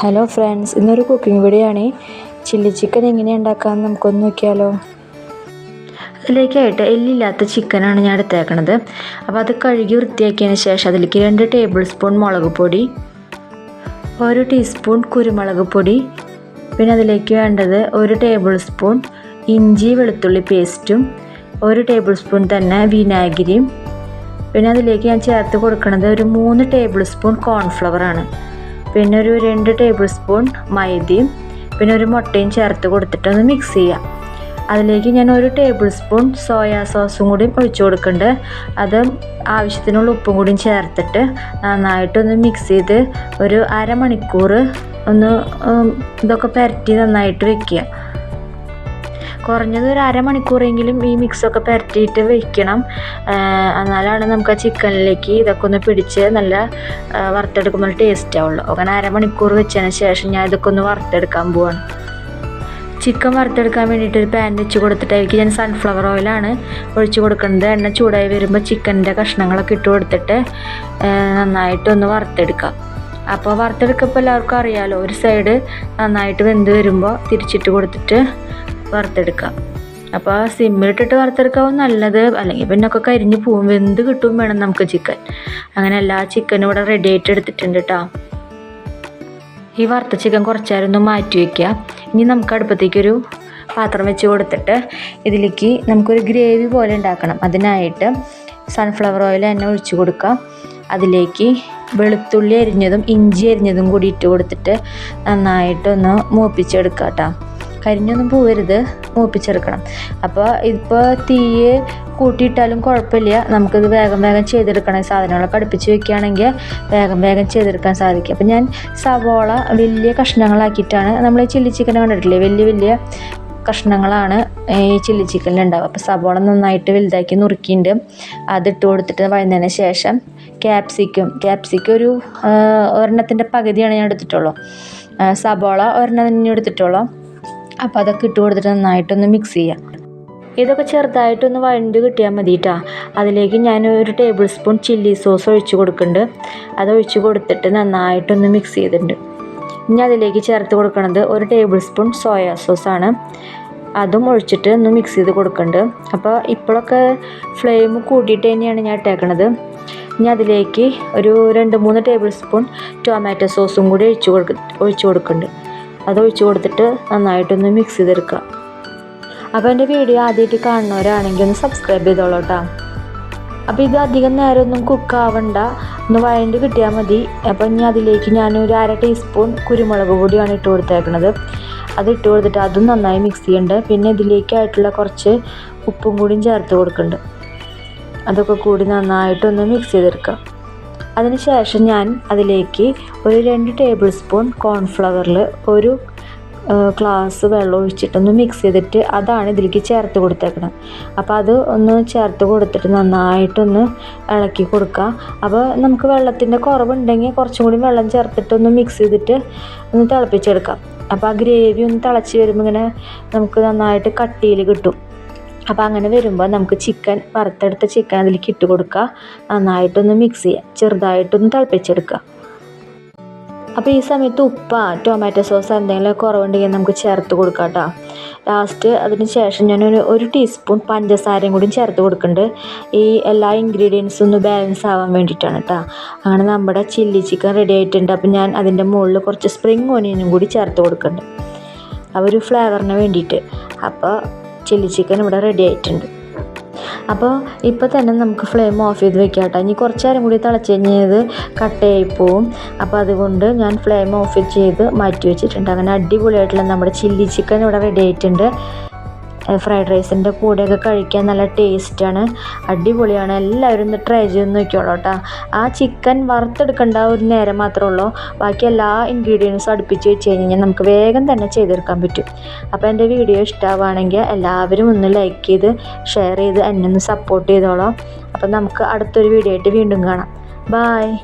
Hello friends ഇന്നൊരു cooking video ആണ് chilli chicken എങ്ങനെയാണ് ഉണ്ടാക്കാമെന്ന് നമുക്കൊന്ന് നോക്കിയാലോ. അതിലേക്കായിട്ട് എല്ലില്ലാത്ത ചിക്കനാണ് ഞാൻ എടുത്തേക്കണത്. അപ്പോൾ അത് കഴുകി വൃത്തിയാക്കിയതിന് ശേഷം അതിലേക്ക് രണ്ട് ടേബിൾ സ്പൂൺ മുളക് പൊടി ഒരു ടീസ്പൂൺ കുരുമുളക് പൊടി പിന്നെ അതിലേക്ക് വേണ്ടത് ഒരു ടേബിൾ സ്പൂൺ ഇഞ്ചി വെളുത്തുള്ളി പേസ്റ്റും ഒരു ടേബിൾ സ്പൂൺ തന്നെ വിനാഗിരിയും. പിന്നെ അതിലേക്ക് ഞാൻ ചേർത്ത് കൊടുക്കുന്നത് ഒരു മൂന്ന് ടേബിൾ സ്പൂൺ കോൺഫ്ലവറാണ്. പിന്നെ ഒരു രണ്ട് ടേബിൾ സ്പൂൺ മൈദയും പിന്നെ ഒരു മുട്ടയും ചേർത്ത് കൊടുത്തിട്ട് ഒന്ന് മിക്സ് ചെയ്യാം. അതിലേക്ക് ഞാൻ ഒരു ടേബിൾ സ്പൂൺ സോയാ സോസും കൂടി ഒഴിച്ചു കൊടുക്കുന്നുണ്ട്. അത് ആവശ്യത്തിനുള്ള ഉപ്പും കൂടി ചേർത്തിട്ട് നന്നായിട്ടൊന്ന് മിക്സ് ചെയ്ത് ഒരു അരമണിക്കൂർ ഒന്ന് ഇതൊക്കെ പുരട്ടി നന്നായിട്ട് വെക്കുക. കുറഞ്ഞത് ഒരു അരമണിക്കൂറെങ്കിലും ഈ മിക്സൊക്കെ പുരട്ടിയിട്ട് വെക്കണം. ആഹ് എന്നാലാണ് നമുക്ക് ആ ചിക്കനിലേക്ക് ഇതൊക്കെ ഒന്ന് പിടിച്ച് നല്ല വറുത്തെടുക്കുമ്പോൾ ടേസ്റ്റ് ആവുള്ളൂ. അങ്ങനെ അരമണിക്കൂർ വെച്ചതിന് ശേഷം ഞാൻ ഇതൊക്കെ ഒന്ന് വറുത്തെടുക്കാൻ പോവാണ്. ചിക്കൻ വറുത്തെടുക്കാൻ വേണ്ടിയിട്ട് ഒരു പാൻ വെച്ച് കൊടുത്തിട്ട് അതിലേക്ക് ഞാൻ സൺഫ്ലവർ ഓയിലാണ് ഒഴിച്ച് കൊടുക്കുന്നത്. എണ്ണ ചൂടായി വരുമ്പോൾ ചിക്കന്റെ കഷ്ണങ്ങളൊക്കെ ഇട്ട് കൊടുത്തിട്ട് നന്നായിട്ടൊന്ന് വറുത്തെടുക്കാം. അപ്പോൾ വറുത്തെടുക്കപ്പോൾ എല്ലാവർക്കും അറിയാമല്ലോ ഒരു സൈഡ് നന്നായിട്ട് വെന്ത് വരുമ്പോൾ തിരിച്ചിട്ട് കൊടുത്തിട്ട് വറുത്തെടുക്കാം. അപ്പോൾ സിമ്മിലിട്ടിട്ട് വറുത്തെടുക്കാവും നല്ലത്. അല്ലെങ്കിൽ പിന്നെ ഒക്കെ കരിഞ്ഞ് പോവും. വെന്ത് കിട്ടും വേണം നമുക്ക് ചിക്കൻ. അങ്ങനെ എല്ലാ ചിക്കനും ഇവിടെ റെഡി ആയിട്ട് എടുത്തിട്ടുണ്ട് കേട്ടോ ഈ വറുത്ത ചിക്കൻ കുറച്ച് നേരം ഒന്ന് മാറ്റി വയ്ക്കുക ഇനി നമുക്ക് അടുപ്പത്തേക്കൊരു പാത്രം വെച്ച് കൊടുത്തിട്ട് ഇതിലേക്ക് നമുക്കൊരു ഗ്രേവി പോലെ ഉണ്ടാക്കണം. അതിനായിട്ട് സൺഫ്ലവർ ഓയിൽ തന്നെ ഒഴിച്ചു കൊടുക്കാം അതിലേക്ക് വെളുത്തുള്ളി അരിഞ്ഞതും ഇഞ്ചി അരിഞ്ഞതും കൂടി ഇട്ട് കൊടുത്തിട്ട് നന്നായിട്ടൊന്ന് മൂപ്പിച്ചെടുക്കാം കേട്ടോ കരിഞ്ഞൊന്നും പോവരുത്. മൂപ്പിച്ചെടുക്കണം. അപ്പോൾ ഇപ്പോൾ തീയ് കൂട്ടിയിട്ടാലും കുഴപ്പമില്ല. നമുക്കിത് വേഗം വേഗം ചെയ്തെടുക്കണം. സാധനങ്ങളൊക്കെ അടുപ്പിച്ച് വെക്കുകയാണെങ്കിൽ വേഗം വേഗം ചെയ്തെടുക്കാൻ സാധിക്കും. അപ്പോൾ ഞാൻ സവോള വലിയ കഷ്ണങ്ങളാക്കിയിട്ടാണ് നമ്മൾ ചില്ലി ചിക്കൻ കണ്ടിട്ടില്ലേ? വലിയ വലിയ കഷ്ണങ്ങളാണ് ഈ ചില്ലി ചിക്കനിൽ ഉണ്ടാവുക. അപ്പോൾ സവോള നന്നായിട്ട് വലുതാക്കി നുറുക്കിയിട്ടുണ്ട്. അതിട്ട് കൊടുത്തിട്ട് വഴുന്നതിന് ശേഷം ക്യാപ്സിക്കും. ക്യാപ്സിക്കം ഒരു ഒരെണ്ണത്തിന്റെ പകുതിയാണ് ഞാൻ എടുത്തിട്ടുള്ളൂ. സബോള ഒരെണ്ണം തന്നെ എടുത്തിട്ടുള്ളൂ. അപ്പോൾ അതൊക്കെ ഇട്ട് കൊടുത്തിട്ട് നന്നായിട്ടൊന്ന് മിക്സ് ചെയ്യാം. ഇതൊക്കെ ചെറുതായിട്ടൊന്ന് വഴണ്ട് കിട്ടിയാൽ മതി അതിലേക്ക് ഞാൻ ഒരു ടേബിൾ സ്പൂൺ ചില്ലി സോസ് ഒഴിച്ച് കൊടുക്കുന്നുണ്ട്. അത് ഒഴിച്ച് കൊടുത്തിട്ട് നന്നായിട്ടൊന്ന് മിക്സ് ചെയ്തിട്ടുണ്ട്. ഇനി അതിലേക്ക് ചേർത്ത് കൊടുക്കുന്നത് ഒരു ടേബിൾ സ്പൂൺ സോയാ സോസാണ് അതും ഒഴിച്ചിട്ട് ഒന്ന് മിക്സ് ചെയ്ത് കൊടുക്കുന്നുണ്ട്. അപ്പോൾ ഇപ്പോഴൊക്കെ ഫ്ലെയിം കൂട്ടിയിട്ട് തന്നെയാണ് ഞാൻ ഇട്ടേക്കണത്. ഇനി അതിലേക്ക് ഒരു രണ്ട് മൂന്ന് ടേബിൾ സ്പൂൺ ടൊമാറ്റോ സോസും കൂടി ഒഴിച്ച് കൊടുക്ക ഒഴിച്ച് കൊടുക്കുന്നുണ്ട്. അത് ഒഴിച്ചു കൊടുത്തിട്ട് നന്നായിട്ടൊന്ന് മിക്സ് ചെയ്തെടുക്കുക. അപ്പോൾ എന്റെ വീഡിയോ ആദ്യമായിട്ട് കാണുന്നവരാണെങ്കിൽ ഒന്ന് സബ്സ്ക്രൈബ് ചെയ്തോളൂ കേട്ടോ അപ്പോൾ ഇത് അധികം നേരമൊന്നും കുക്ക് ആവണ്ട. ഒന്ന് വഴണ്ട് കിട്ടിയാൽ മതി. അപ്പോൾ ഇനി അതിലേക്ക് ഞാൻ ഒരു അര ടീസ്പൂൺ കുരുമുളക് പൊടിയാണ് ഇട്ട് കൊടുത്തേക്കുന്നത് അത് ഇട്ട് കൊടുത്തിട്ട് അതും നന്നായി മിക്സ് ചെയ്യുന്നുണ്ട് പിന്നെ ഇതിലേക്കായിട്ടുള്ള കുറച്ച് ഉപ്പും കൂടിയും ചേർത്ത് കൊടുക്കുന്നുണ്ട് അതൊക്കെ കൂടി നന്നായിട്ടൊന്ന് മിക്സ് ചെയ്തെടുക്കാം അതിനുശേഷം ഞാൻ അതിലേക്ക് ഒരു രണ്ട് ടേബിൾ സ്പൂൺ കോൺഫ്ലവറിൽ ഒരു ഗ്ലാസ് വെള്ളം ഒഴിച്ചിട്ടൊന്ന് മിക്സ് ചെയ്തിട്ട് അതാണ് ഇതിലേക്ക് ചേർത്ത് കൊടുത്തേക്കണം. അപ്പോൾ അത് ഒന്ന് ചേർത്ത് കൊടുത്തിട്ട് നന്നായിട്ടൊന്ന് ഇളക്കി കൊടുക്കുക അപ്പോൾ നമുക്ക് വെള്ളത്തിന്റെ കുറവുണ്ടെങ്കിൽ കുറച്ചും കൂടി വെള്ളം ചേർത്തിട്ടൊന്ന് മിക്സ് ചെയ്തിട്ട് ഒന്ന് തിളപ്പിച്ചെടുക്കാം. അപ്പോൾ ആ ഗ്രേവി ഒന്ന് തിളച്ച് വരുമ്പോൾ ഇങ്ങനെ നമുക്ക് നന്നായിട്ട് കട്ടിയിൽ കിട്ടും. അപ്പോൾ അങ്ങനെ വരുമ്പോൾ നമുക്ക് ചിക്കൻ വറുത്തെടുത്ത ചിക്കൻ അതിലേക്ക് ഇട്ട് കൊടുക്കുക നന്നായിട്ടൊന്ന് മിക്സ് ചെയ്യുക ചെറുതായിട്ടൊന്ന് തിളപ്പിച്ചെടുക്കുക അപ്പോൾ ഈ സമയത്ത് ഉപ്പ ടൊമാറ്റോ സോസ് എന്തെങ്കിലും കുറവുണ്ടെങ്കിൽ നമുക്ക് ചേർത്ത് കൊടുക്കാം കേട്ടോ ലാസ്റ്റ് അതിന് ശേഷം ഞാനൊരു ഒരു ടീസ്പൂൺ പഞ്ചസാരയും കൂടി ചേർത്ത് കൊടുക്കുന്നുണ്ട് ഈ എല്ലാ ഇൻഗ്രീഡിയൻസും ഒന്ന് ബാലൻസ് ആവാൻ വേണ്ടിയിട്ടാണ് കേട്ടോ അങ്ങനെ നമ്മുടെ ചില്ലി ചിക്കൻ റെഡി ആയിട്ടുണ്ട്. അപ്പോൾ ഞാൻ അതിന്റെ മുകളിൽ കുറച്ച് സ്പ്രിങ് ഓനിയനും കൂടി ചേർത്ത് കൊടുക്കുന്നുണ്ട് ആ ഒരു ഫ്ലേവറിന് വേണ്ടിയിട്ട്. അപ്പോൾ ചില്ലി ചിക്കൻ ഇവിടെ റെഡി ആയിട്ടുണ്ട്. അപ്പോൾ ഇപ്പോൾ തന്നെ നമുക്ക് ഫ്ലെയിം ഓഫ് ചെയ്ത് വെക്കാം കേട്ടോ ഇനി കുറച്ച് നേരം കൂടി തിളച്ച് കഴിഞ്ഞത് കട്ടയായി പോവും. അപ്പോൾ അതുകൊണ്ട് ഞാൻ ഫ്ലെയിം ഓഫ് ചെയ്ത് മാറ്റി വെച്ചിട്ടുണ്ട്. അങ്ങനെ അടിപൊളിയായിട്ടുള്ള നമ്മുടെ ചില്ലി ചിക്കൻ ഇവിടെ റെഡി ആയിട്ടുണ്ട്. ഫ്രൈഡ് റൈസിന്റെ കൂടെയൊക്കെ കഴിക്കാൻ നല്ല ടേസ്റ്റാണ്. അടിപൊളിയാണ്. എല്ലാവരും ഒന്ന് ട്രൈ ചെയ്ത് നോക്കിയോളൂ കേട്ടോ. ആ ചിക്കൻ വറുത്തെടുക്കേണ്ട ഒരു നേരം മാത്രമേ ഉള്ളൂ. ബാക്കി എല്ലാ ഇൻഗ്രീഡിയൻസും അടുപ്പിച്ച് വെച്ച് കഴിഞ്ഞാൽ നമുക്ക് വേഗം തന്നെ ചെയ്തെടുക്കാൻ പറ്റും. അപ്പോൾ എന്റെ വീഡിയോ ഇഷ്ടമാവുകയാണെങ്കിൽ എല്ലാവരും ഒന്ന് ലൈക്ക് ചെയ്ത് ഷെയർ ചെയ്ത് എന്നെ ഒന്ന് സപ്പോർട്ട് ചെയ്തോളാം. അപ്പോൾ നമുക്ക് അടുത്തൊരു വീഡിയോ ആയിട്ട് വീണ്ടും കാണാം. ബായ്